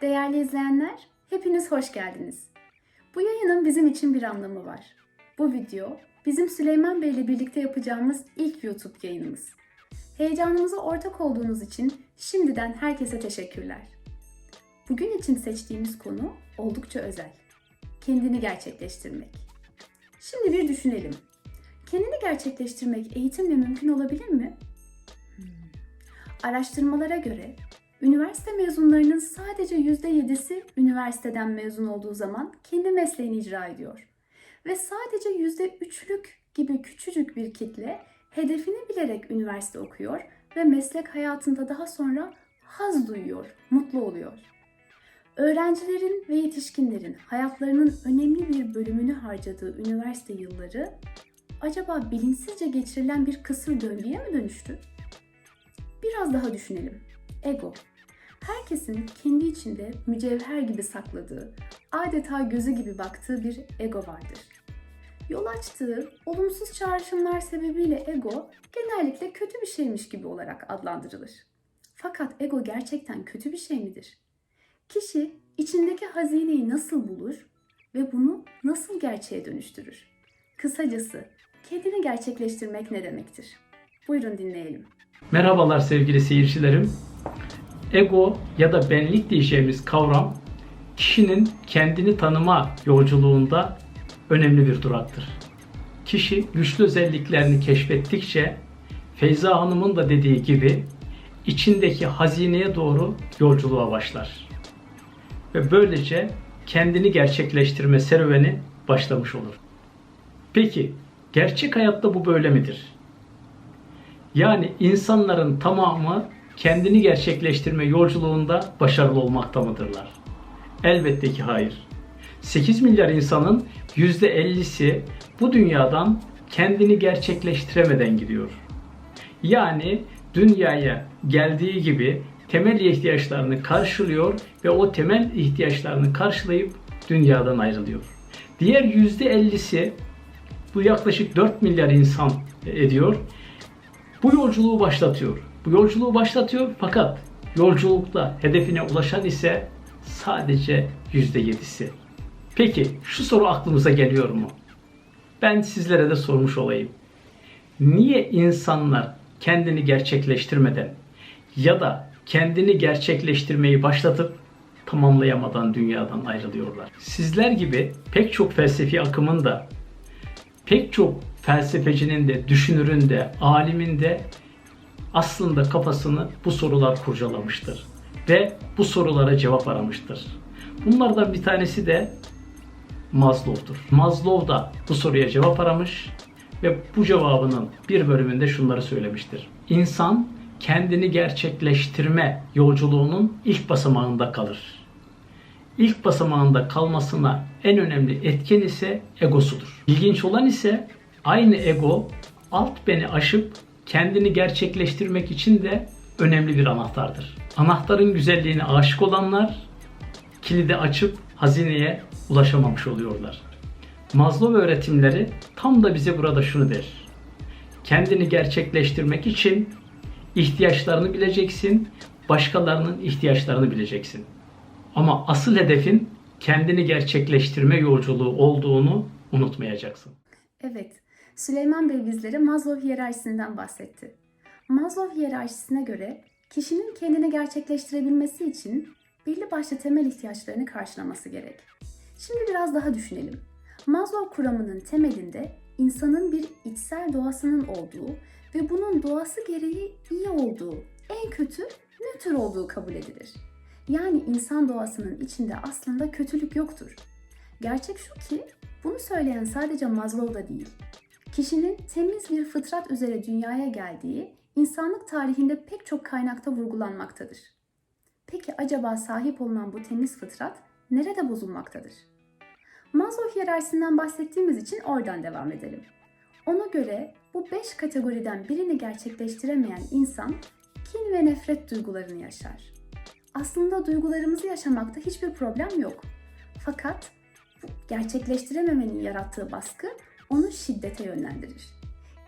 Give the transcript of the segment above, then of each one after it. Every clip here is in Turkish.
Değerli izleyenler, hepiniz hoş geldiniz. Bu yayının bizim için bir anlamı var. Bu video bizim Süleyman Bey ile birlikte yapacağımız ilk YouTube yayınımız. Heyecanımıza ortak olduğunuz için şimdiden herkese teşekkürler. Bugün için seçtiğimiz konu oldukça özel. Kendini gerçekleştirmek. Şimdi bir düşünelim. Kendini gerçekleştirmek eğitimle mümkün olabilir mi? Hmm. Araştırmalara göre üniversite mezunlarının sadece %7'si üniversiteden mezun olduğu zaman kendi mesleğini icra ediyor. Ve sadece %3'lük gibi küçücük bir kitle hedefini bilerek üniversite okuyor ve meslek hayatında daha sonra haz duyuyor, mutlu oluyor. Öğrencilerin ve yetişkinlerin hayatlarının önemli bir bölümünü harcadığı üniversite yılları acaba bilinçsizce geçirilen bir kısır döngüye mi dönüştü? Biraz daha düşünelim. Ego. Herkesin kendi içinde mücevher gibi sakladığı, adeta gözü gibi baktığı bir ego vardır. Yol açtığı olumsuz çağrışımlar sebebiyle ego genellikle kötü bir şeymiş gibi olarak adlandırılır. Fakat ego gerçekten kötü bir şey midir? Kişi içindeki hazineyi nasıl bulur ve bunu nasıl gerçeğe dönüştürür? Kısacası kendini gerçekleştirmek ne demektir? Buyurun dinleyelim. Merhabalar sevgili seyircilerim. Ego ya da benlik diyeceğimiz kavram kişinin kendini tanıma yolculuğunda önemli bir duraktır. Kişi güçlü özelliklerini keşfettikçe Feyza Hanım'ın da dediği gibi içindeki hazineye doğru yolculuğa başlar. Ve böylece kendini gerçekleştirme serüveni başlamış olur. Peki gerçek hayatta bu böyle midir? Yani insanların tamamı kendini gerçekleştirme yolculuğunda başarılı olmakta mıdırlar? Elbette ki hayır. 8 milyar insanın %50'si bu dünyadan kendini gerçekleştiremeden gidiyor. Yani dünyaya geldiği gibi temel ihtiyaçlarını karşılıyor ve o temel ihtiyaçlarını karşılayıp dünyadan ayrılıyor. Diğer %50'si bu yaklaşık 4 milyar insan ediyor. Bu yolculuğu başlatıyor. Bu yolculuğu başlatıyor fakat yolculukta hedefine ulaşan ise sadece %7'si. Peki şu soru aklımıza geliyor mu? Ben sizlere de sormuş olayım. Niye insanlar kendini gerçekleştirmeden ya da kendini gerçekleştirmeyi başlatıp tamamlayamadan dünyadan ayrılıyorlar? Sizler gibi pek çok felsefi akımın da pek çok felsefecinin de, düşünürün de, alimin de aslında kafasını bu sorular kurcalamıştır ve bu sorulara cevap aramıştır. Bunlardan bir tanesi de Maslow'dur. Maslow da bu soruya cevap aramış ve bu cevabının bir bölümünde şunları söylemiştir. İnsan kendini gerçekleştirme yolculuğunun ilk basamağında kalır. İlk basamağında kalmasına en önemli etken ise egosudur. İlginç olan ise aynı ego alt beni aşıp kendini gerçekleştirmek için de önemli bir anahtardır. Anahtarın güzelliğine aşık olanlar kilidi açıp hazineye ulaşamamış oluyorlar. Maslow öğretimleri tam da bize burada şunu der. Kendini gerçekleştirmek için ihtiyaçlarını bileceksin, başkalarının ihtiyaçlarını bileceksin. Ama asıl hedefin kendini gerçekleştirme yolculuğu olduğunu unutmayacaksın. Evet, Süleyman Bey bizlere Maslow hiyerarşisinden bahsetti. Maslow hiyerarşisine göre kişinin kendini gerçekleştirebilmesi için belli başlı temel ihtiyaçlarını karşılaması gerek. Şimdi biraz daha düşünelim. Maslow kuramının temelinde insanın bir içsel doğasının olduğu ve bunun doğası gereği iyi olduğu, en kötü nötr olduğu kabul edilir. Yani insan doğasının içinde aslında kötülük yoktur. Gerçek şu ki bunu söyleyen sadece Maslow da değil. Kişinin temiz bir fıtrat üzere dünyaya geldiği insanlık tarihinde pek çok kaynakta vurgulanmaktadır. Peki acaba sahip olunan bu temiz fıtrat nerede bozulmaktadır? Maslow hiyerarşisinden bahsettiğimiz için oradan devam edelim. Ona göre bu beş kategoriden birini gerçekleştiremeyen insan kin ve nefret duygularını yaşar. Aslında duygularımızı yaşamakta hiçbir problem yok. Fakat gerçekleştirememenin yarattığı baskı onu şiddete yönlendirir.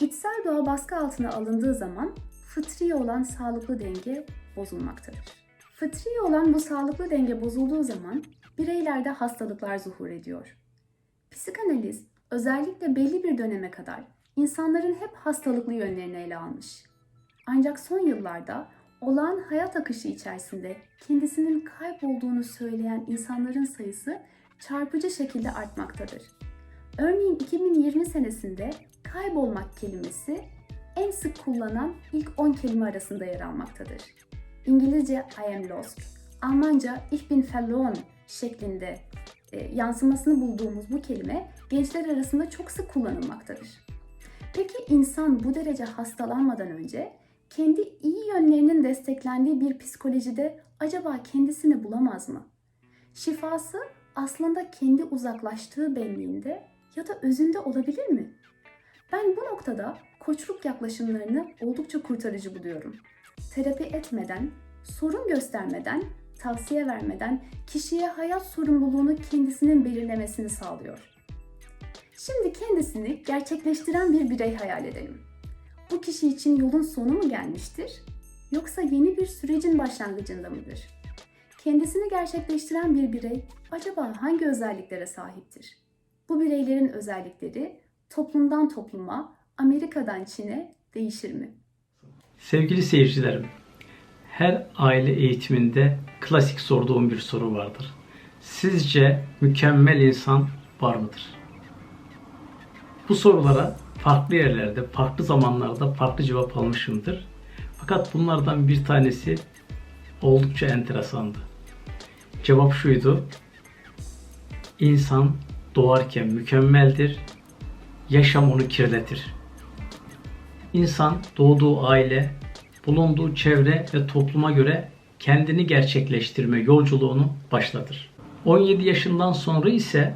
İçsel doğa baskı altına alındığı zaman fıtri olan sağlıklı denge bozulmaktadır. Fıtri olan bu sağlıklı denge bozulduğu zaman bireylerde hastalıklar zuhur ediyor. Psikanaliz özellikle belli bir döneme kadar insanların hep hastalıklı yönlerini ele almış. Ancak son yıllarda olağan hayat akışı içerisinde kendisinin kaybolduğunu söyleyen insanların sayısı çarpıcı şekilde artmaktadır. Örneğin 2020 senesinde kaybolmak kelimesi en sık kullanılan ilk 10 kelime arasında yer almaktadır. İngilizce I am lost, Almanca ich bin verloren şeklinde e, yansımasını bulduğumuz bu kelime gençler arasında çok sık kullanılmaktadır. Peki insan bu derece hastalanmadan önce kendi iyi yönlerinin desteklendiği bir psikolojide acaba kendisini bulamaz mı? Şifası aslında kendi uzaklaştığı benliğinde ya da özünde olabilir mi? Ben bu noktada koçluk yaklaşımlarını oldukça kurtarıcı buluyorum. Terapi etmeden, sorun göstermeden, tavsiye vermeden kişiye hayat sorumluluğunu kendisinin belirlemesini sağlıyor. Şimdi kendisini gerçekleştiren bir birey hayal edelim. Bu kişi için yolun sonu mu gelmiştir? Yoksa yeni bir sürecin başlangıcında mıdır? Kendisini gerçekleştiren bir birey acaba hangi özelliklere sahiptir? Bu bireylerin özellikleri toplumdan topluma, Amerika'dan Çin'e değişir mi? Sevgili seyircilerim, her aile eğitiminde klasik sorduğum bir soru vardır. Sizce mükemmel insan var mıdır? Bu sorulara farklı yerlerde, farklı zamanlarda farklı cevap almışımdır. Fakat bunlardan bir tanesi oldukça enteresandı. Cevap şuydu. İnsan doğarken mükemmeldir, yaşam onu kirletir. İnsan doğduğu aile, bulunduğu çevre ve topluma göre kendini gerçekleştirme yolculuğunu başlatır. 17 yaşından sonra ise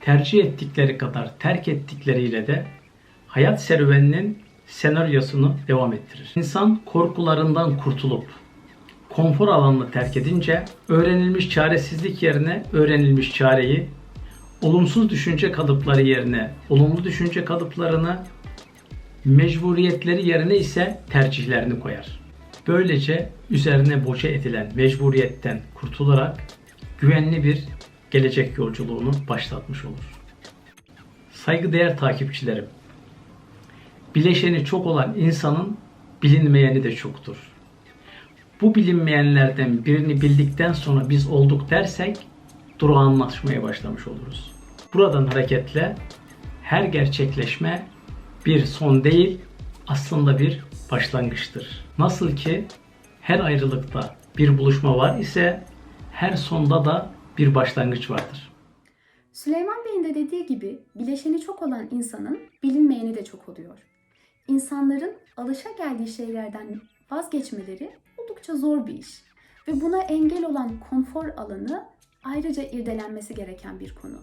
tercih ettikleri kadar terk ettikleriyle de hayat serüveninin senaryosunu devam ettirir. İnsan korkularından kurtulup konfor alanını terk edince öğrenilmiş çaresizlik yerine öğrenilmiş çareyi, olumsuz düşünce kalıpları yerine olumlu düşünce kalıplarını, mecburiyetleri yerine ise tercihlerini koyar. Böylece üzerine boca edilen mecburiyetten kurtularak güvenli bir gelecek yolculuğunu başlatmış olur. Saygıdeğer takipçilerim, bileşeni çok olan insanın bilinmeyeni de çoktur. Bu bilinmeyenlerden birini bildikten sonra biz olduk dersek durağanlaşmaya başlamış oluruz. Buradan hareketle her gerçekleşme bir son değil aslında bir başlangıçtır. Nasıl ki her ayrılıkta bir buluşma var ise her sonda da bir başlangıç vardır. Süleyman Bey'in de dediği gibi bileşeni çok olan insanın bilinmeyeni de çok oluyor. İnsanların alışa geldiği şeylerden vazgeçmeleri oldukça zor bir iş ve buna engel olan konfor alanı ayrıca irdelenmesi gereken bir konu.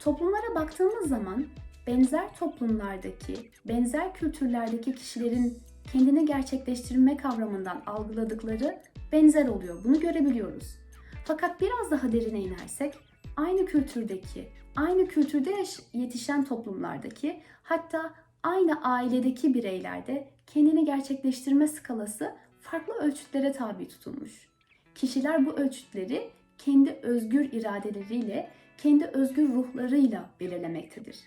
Toplumlara baktığımız zaman benzer toplumlardaki, benzer kültürlerdeki kişilerin kendini gerçekleştirme kavramından algıladıkları benzer oluyor. Bunu görebiliyoruz. Fakat biraz daha derine inersek aynı kültürdeki, aynı kültürde yetişen toplumlardaki hatta aynı ailedeki bireylerde kendini gerçekleştirme skalası farklı ölçütlere tabi tutulmuş. Kişiler bu ölçütleri kendi özgür iradeleriyle, kendi özgür ruhlarıyla belirlemektedir.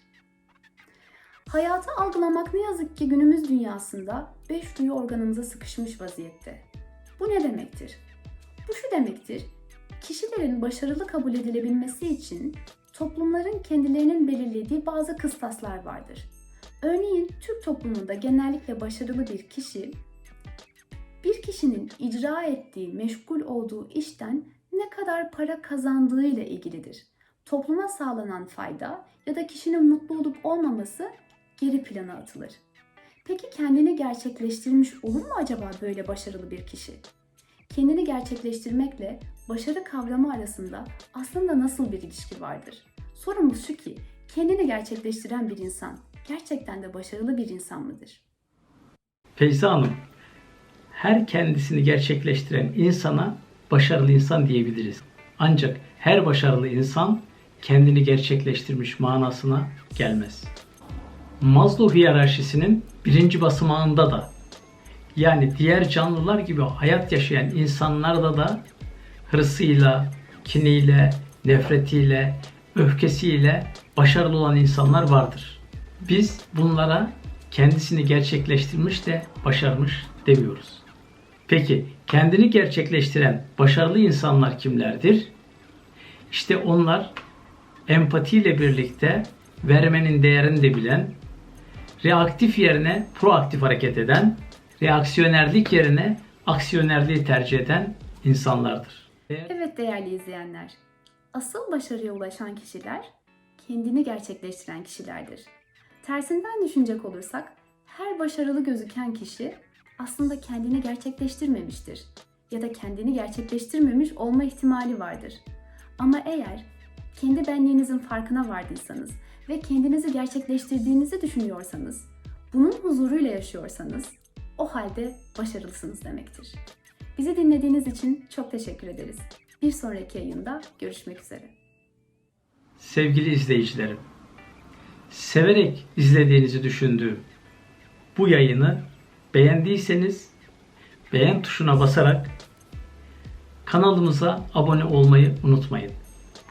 Hayatı algılamak ne yazık ki günümüz dünyasında beş duyu organımıza sıkışmış vaziyette. Bu ne demektir? Bu şu demektir, kişilerin başarılı kabul edilebilmesi için toplumların kendilerinin belirlediği bazı kıstaslar vardır. Örneğin Türk toplumunda genellikle başarılı bir kişi bir kişinin icra ettiği, meşgul olduğu işten ne kadar para kazandığıyla ilgilidir. Topluma sağlanan fayda ya da kişinin mutlu olup olmaması geri plana atılır. Peki kendini gerçekleştirmiş olur mu acaba böyle başarılı bir kişi? Kendini gerçekleştirmekle başarı kavramı arasında aslında nasıl bir ilişki vardır? Sorumuz şu ki, kendini gerçekleştiren bir insan gerçekten de başarılı bir insan mıdır? Feyza Hanım, her kendisini gerçekleştiren insana başarılı insan diyebiliriz. Ancak her başarılı insan kendini gerçekleştirmiş manasına gelmez. Maslow hiyerarşisinin birinci basamağında da Yani diğer canlılar gibi hayat yaşayan insanlarda da hırsıyla, kiniyle, nefretiyle, öfkesiyle başarılı olan insanlar vardır. Biz bunlara kendisini gerçekleştirmiş de başarmış demiyoruz. Peki kendini gerçekleştiren başarılı insanlar kimlerdir? İşte onlar empatiyle birlikte vermenin değerini de bilen, reaktif yerine proaktif hareket eden, reaksiyonerlik yerine aksiyonerliği tercih eden insanlardır. Evet değerli izleyenler, asıl başarıya ulaşan kişiler kendini gerçekleştiren kişilerdir. Tersinden düşünecek olursak her başarılı gözüken kişi aslında kendini gerçekleştirmemiştir ya da kendini gerçekleştirmemiş olma ihtimali vardır. Ama eğer kendi benliğinizin farkına vardıysanız ve kendinizi gerçekleştirdiğinizi düşünüyorsanız, bunun huzuruyla yaşıyorsanız o halde başarılısınız demektir. Bizi dinlediğiniz için çok teşekkür ederiz. Bir sonraki yayında görüşmek üzere. Sevgili izleyicilerim, severek izlediğinizi düşündüğüm bu yayını beğendiyseniz beğen tuşuna basarak kanalımıza abone olmayı unutmayın.